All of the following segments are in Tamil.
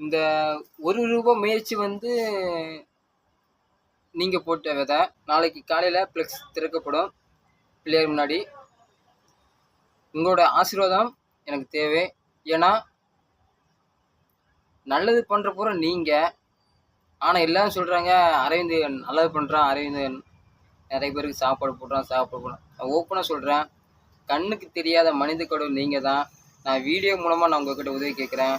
இந்த ஒரு ரூபாய் முயற்சி வந்து நீங்கள் போட்ட விதை. நாளைக்கு காலையில் ஃப்ளெக்ஸ் திறக்கப்படும். பிள்ளையர் முன்னாடி. உங்களோட ஆசீர்வாதம் எனக்கு தேவை. ஏன்னா நல்லது பண்ணுற பூரா நீங்கள் ஆனால் எல்லாரும் சொல்கிறாங்க அரவிந்த் நல்லது பண்ணுறான் அரவிந்த் நிறைய பேருக்கு சாப்பாடு போடுறான் சாப்பாடு போடுறான். நான் ஓப்பனாக சொல்கிறேன் கண்ணுக்கு தெரியாத மனித கடவுள் நீங்கள் தான் நான் வீடியோ மூலமாக நான் உங்ககிட்ட உதவி கேட்குறேன்.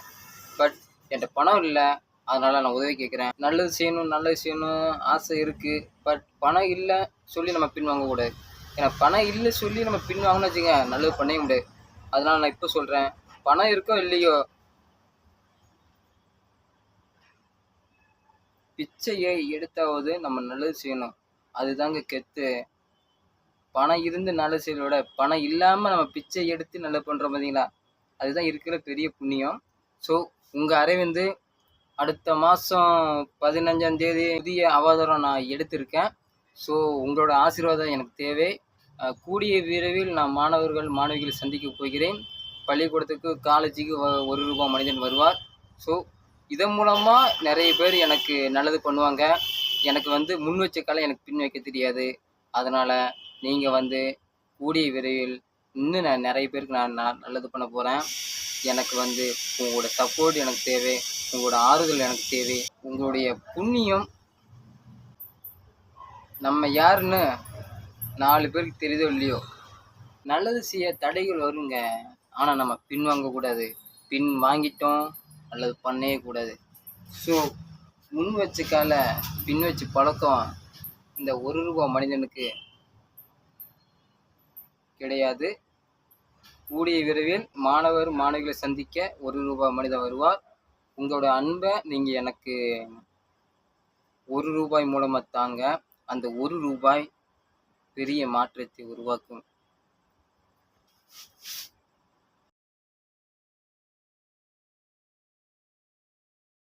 பட் என்கிட்ட பணம் இல்லை. அதனால் நான் உதவி கேட்குறேன் நல்லது செய்யணும் நல்லது செய்யணும். ஆசை இருக்குது பட் பணம் இல்லை சொல்லி நம்ம பின் வாங்கக்கூடாது ஏன்னா பணம் இல்லை சொல்லி நம்ம பின்வாங்கன்னு வச்சுங்க நல்லது பண்ணவே முடியாது. அதனால் நான் இப்போ சொல்கிறேன் பணம் இருக்கோ இல்லையோ பிச்சையை எடுத்தாவது நம்ம நல்லது செய்யணும். அதுதாங்க கெத்து. பணம் இருந்து நல்லது செய்யறத விட பணம் இல்லாமல் நம்ம பிச்சை எடுத்து நல்லது பண்ணுறோம் பார்த்தீங்களா அதுதான் இருக்கிற பெரிய புண்ணியம். ஸோ உங்கள் அரவிந்து அடுத்த மாதம் பதினஞ்சாம் தேதி புதிய அவதாரம் நான் எடுத்திருக்கேன். ஸோ உங்களோட ஆசீர்வாதம் எனக்கு தேவை. கூடிய விரைவில் நான் மாணவர்கள் மாணவிகளை சந்திக்க போகிறேன். பள்ளிக்கூடத்துக்கு காலேஜுக்கு ஒரு ரூபாய் மனிதன் வருவார். ஸோ இதன் மூலமாக நிறைய பேர் எனக்கு நல்லது பண்ணுவாங்க. எனக்கு வந்து முன் வச்ச காலம் எனக்கு பின் வைக்க தெரியாது. அதனால் நீங்கள் வந்து கூடிய விரைவில் இன்னும் நான் நிறைய பேருக்கு நான் நான் நல்லது பண்ண போகிறேன் எனக்கு வந்து உங்களோட சப்போர்ட் எனக்கு தேவை உங்களோட ஆறுதல் எனக்கு தேவை உங்களுடைய புண்ணியம் நம்ம யாருன்னு நாலு பேருக்கு தெரியுதோ இல்லையோ? நல்லது செய்ய தடைகள் வருங்க. ஆனால் நம்ம பின் வாங்கக்கூடாது பின் வாங்கிட்டோம் அல்லது பண்ணவே கூடாது. ஸோ முன் வச்ச கால பின் வச்சு பழக்கம் இந்த ஒரு ரூபாய் மனிதனுக்கு கிடையாது. கூடிய விரைவில் மாணவர் மாணவிகளை சந்திக்க ஒரு ரூபாய் மனிதன் வருவார். உங்களோட அன்பை நீங்கள் எனக்கு ஒரு ரூபாய் மூலமாக தாங்க. அந்த ஒரு ரூபாய் பெரிய மாற்றத்தை உருவாக்கும்.